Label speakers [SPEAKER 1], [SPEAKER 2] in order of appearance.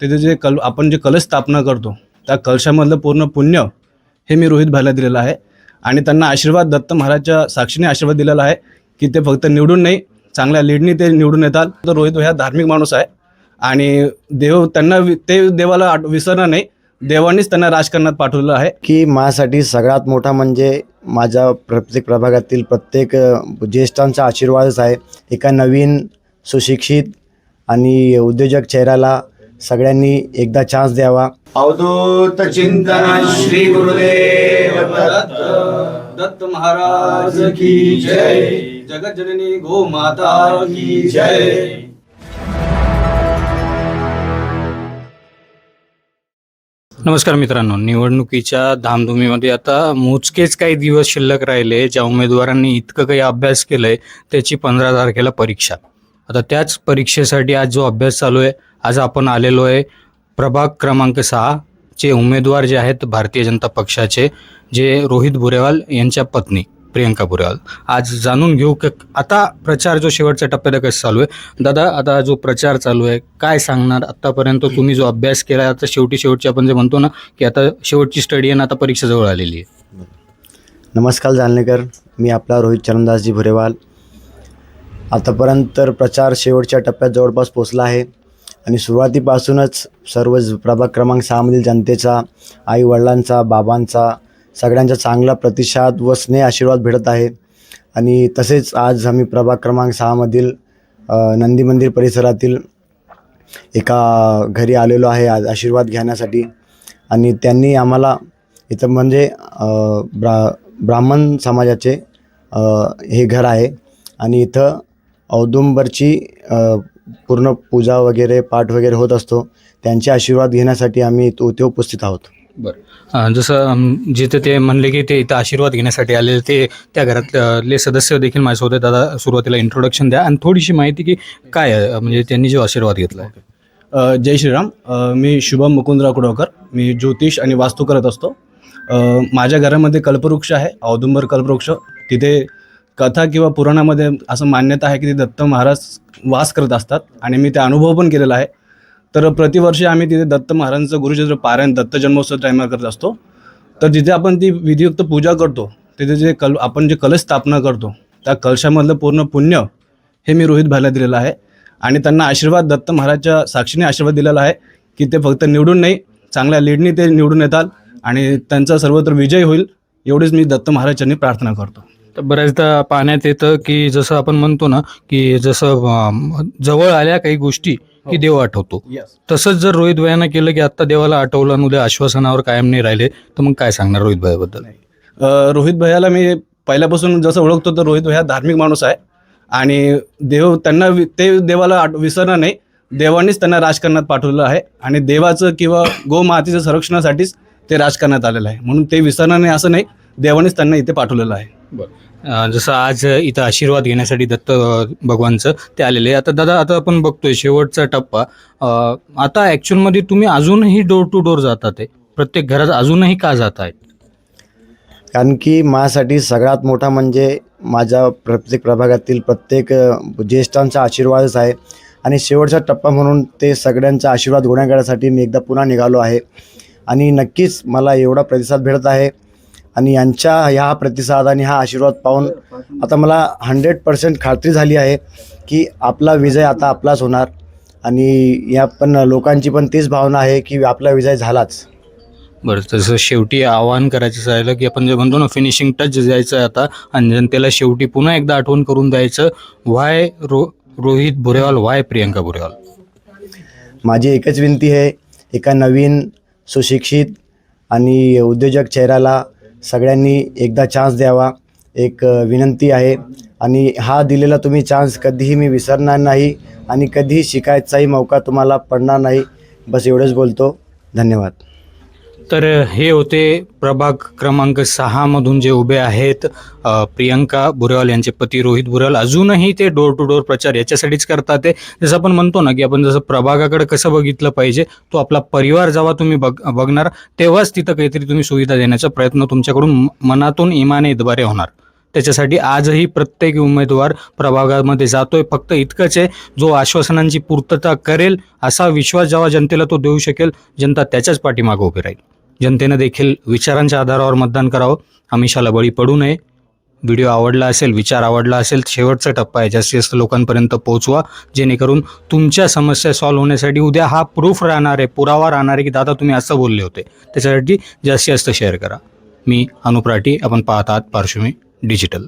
[SPEAKER 1] तिथे जे कल आपण जे कलश स्थापना करतो त्या कलशामधलं पूर्ण पुण्य हे मी रोहित भाईला दिलेलं आहे. आणि त्यांना आशीर्वाद दत्त महाराजच्या साक्षीने आशीर्वाद दिलेला आहे की ते फक्त निवडून नाही चांगल्या लीडनी ते निवडून येतात. तर रोहित ह्या धार्मिक माणूस आहे. आणि देव त्यांना वि- ते देवाला आठ- विसरणार नाही. देवानेच त्यांना राजकारणात पाठवलेलं आहे.
[SPEAKER 2] की माझ्यासाठी सगळ्यात मोठा म्हणजे माझ्या प्रत्येक प्रभागातील प्रत्येक ज्येष्ठांचा आशीर्वादच आहे. एका नवीन सुशिक्षित आणि उद्योजक चेहऱ्याला सगळ्यांनी एकदा चान्स द्यावा. अवधूत चिंतन श्री गुरुदेव
[SPEAKER 1] दत्त महाराज की जय. जगत जननी गो माता की जय.
[SPEAKER 3] नमस्कार मित्रांनो निवडणुकीच्या धामधुमीमध्ये आता मोजकेच काही दिवस शिल्लक राहिले ज्या उमेदवारांनी इतकं काही अभ्यास केलंय त्याची पंधरा तारखेला परीक्षा. आता त्याच परीक्षेसाठी आज जो अभ्यास चालू आहे आज आपण आलेलो आहे प्रभाग क्रमांक सहा चे उमेदवार जे आहेत भारतीय जनता पक्षाचे जे रोहित बुरेवाल यांच्या पत्नी प्रियंका बुरेवाल आज जाणून घेऊ की आता प्रचार जो शेवटच्या टप्प्यात कसं चालू आहे? दादा आता जो प्रचार चालू आहे काय सांगणार? आतापर्यंत तुम्ही जो अभ्यास केला आता शेवटी शेवटची आपण जे म्हणतो ना की आता शेवटची स्टडी आहे ना आता परीक्षा जवळ आलेली आहे.
[SPEAKER 2] नमस्कार जालनेकर. मी आपला रोहित चरणदासजी भुरेवाल. आतापर्यंत तर प्रचार शेवटच्या टप्प्यात जवळपास पोचला आहे. आणि सुरुवातीपासूनच सर्व प्रभाग क्रमांक सहामधील जनतेचा आई वडिलांचा बाबांचा सगळ्यांचा चांगला प्रतिसाद व स्नेह आशीर्वाद भेटत आहे. आणि तसेच आज आम्ही प्रभाग क्रमांक सहामधील नंदी मंदिर परिसरातील एका घरी आलेलो आहे आज आशीर्वाद घेण्यासाठी. आणि त्यांनी आम्हाला इथं म्हणजे ब्रा ब्राह्मण समाजाचे हे घर आहे. आणि इथं औदुंबरची पूर्ण पूजा वगैरे पाठ वगैरे होत असतो. त्यांचे आशीर्वाद घेण्यासाठी आम्ही इथं उपस्थित आहोत.
[SPEAKER 3] बरं. जसं जिथे ते म्हणले की ते इथं आशीर्वाद घेण्यासाठी आलेले ते त्या घरातले सदस्य देखील माझ्यासोबत. दादा सुरुवातीला इंट्रोडक्शन द्या. आणि थोडीशी माहिती की काय आहे म्हणजे त्यांनी जो आशीर्वाद घेतला आहे.
[SPEAKER 1] जय श्रीराम. मी शुभम मुकुंदराव कुडवकर. मी ज्योतिष आणि वास्तू करत असतो. माझ्या घरामध्ये कल्पवृक्ष आहे. औदुंबर कल्पवृक्ष. तिथे कथा किंवा पुराणामध्ये असं मान्यता आहे की ते दत्त महाराज वास करत असतात आणि मी ते अनुभव पण केलेला आहे. तर प्रतिवर्षी आम्ही तिथे दत्त महाराजांचं गुरुचरित्र पारायण दत्त जन्मोत्सव टायमाला करत असतो. तर जिथे आपण ती विधियुक्त पूजा करतो तिथे जे कल आपण जे कलश स्थापना करतो त्या कलशामधलं पूर्ण पुण्य हे मी रोहित भाईला दिलेलं आहे. आणि त्यांना आशीर्वाद दत्त महाराजच्या साक्षीने आशीर्वाद दिलेला आहे की ते फक्त निवडून नाही चांगल्या लीडनी ते निवडून येतात आणि त्यांचा सर्वत्र विजय होईल एवढीच मी दत्त महाराजांनी प्रार्थना करतो.
[SPEAKER 3] तर बऱ्याचदा पाहण्यात येतं की जसं आपण म्हणतो ना की जसं जवळ आल्या काही गोष्टी की देव आठवतो. तसंच जर रोहित भैयानं केलं की आत्ता देवाला आठवलं आणि उद्या आश्वासनावर कायम नाही राहिले तर मग काय सांगणार रोहित भाईबद्दल
[SPEAKER 1] अ, रोहित भैयाला मी पहिल्यापासून जसं ओळखतो तर रोहित भैया धार्मिक माणूस आहे. आणि देव त्यांना वि- ते देवाला आठ- विसरणार नाही. देवानीच त्यांना राजकारणात पाठवलेलं आहे. आणि देवाचं किंवा गोमातेच्या संरक्षणासाठीच ते राजकारणात आलेलं आहे. म्हणून ते विसरणार नाही असं नाही. देवानीच त्यांना इथे पाठवलेलं आहे.
[SPEAKER 3] अं, जसं आज इथं आशीर्वाद घेण्यासाठी दत्त भगवानचं ते आलेले आता दादा आता आपण बघतोय शेवटचा टप्पा. अं, आता ॲक्च्युअलमध्ये तुम्ही अजूनही डोर टू डोर जातात आहे. प्रत्येक घरात अजूनही का जात आहेत
[SPEAKER 2] कारण की माझ्यासाठी सगळ्यात मोठा म्हणजे माझ्या प्रत्येक प्रभागातील प्रत्येक अ, ज्येष्ठांचा आशीर्वादच आहे. आणि शेवटचा टप्पा म्हणून ते सगळ्यांचा आशीर्वाद घेण्यासाठी मी एकदा पुन्हा निघालो आहे. आणि नक्कीच मला एवढा प्रतिसाद भेटत आहे. आणि यांच्या ह्या प्रतिसाद आणि हा आशीर्वाद पाहून आता मला हंड्रेड पर्सेंट खात्री झाली आहे की आपला विजय आता आपलाच होणार. आणि या पण लोकांची पण तीच भावना आहे की आपला विजय झालाच.
[SPEAKER 3] बरं तसं शेवटी आवाहन करायचं राहिलं की आपण जे म्हणतो ना फिनिशिंग टच द्यायचं आहे आता आणि जनतेला शेवटी पुन्हा एकदा आठवण करून द्यायचं व्हाय रो रोहित बुरेवाल व्हाय प्रियंका बुरेवाल?
[SPEAKER 2] माझी एकच विनंती आहे एका नवीन सुशिक्षित आणि उद्योजक चेहऱ्याला सगळ्यांनी एकदा चान्स द्यावा. एक विनंती आहे. आणि हा दिलेला तुम्ही चान्स कधीही मी विसरणार नाही आणि कधीही शिकायचाही मौका तुम्हाला पडणार नाही. बस एवढंच बोलतो. धन्यवाद.
[SPEAKER 3] तर हे होते प्रभाग क्रमांक सहामधून जे उभे आहेत प्रियंका बुरेवाल यांचे पती रोहित बुरेवाल. अजूनही ते डोर टू डोर प्रचार याच्यासाठीच करतात ते जसं आपण म्हणतो ना की आपण जसं प्रभागाकडे कसं बघितलं पाहिजे तो आपला परिवार जेव्हा तुम्ही बघ बघणार तेव्हाच तिथं काहीतरी तुम्ही सुविधा देण्याचा प्रयत्न तुमच्याकडून म- मनातून इमानेद्वारे होणार. त्याच्यासाठी आजही प्रत्येक उमेदवार प्रभागामध्ये जातोय. फक्त इतकंच आहे जो आश्वासनांची पूर्तता करेल असा विश्वास जेव्हा जनतेला तो देऊ शकेल जनता त्याच्याच पाठीमागे उभी राहील. जनतेनं देखील विचारांच्या आधारावर मतदान करावं. आमिषाला बळी पडू नये. व्हिडिओ आवडला असेल विचार आवडला असेल शेवटचा टप्पा आहे. जास्तीत जास्त लोकांपर्यंत पोहोचवा. जेणेकरून तुमच्या समस्या सॉल्व्ह होण्यासाठी उद्या हा प्रूफ राहणार आहे पुरावा राहणार आहे की दादा तुम्ही असं बोलले होते. त्याच्यासाठी जास्तीत जास्त शेअर करा. मी अनुप्राटी आपण पाहत आहात पार्श्वमी डिजिटल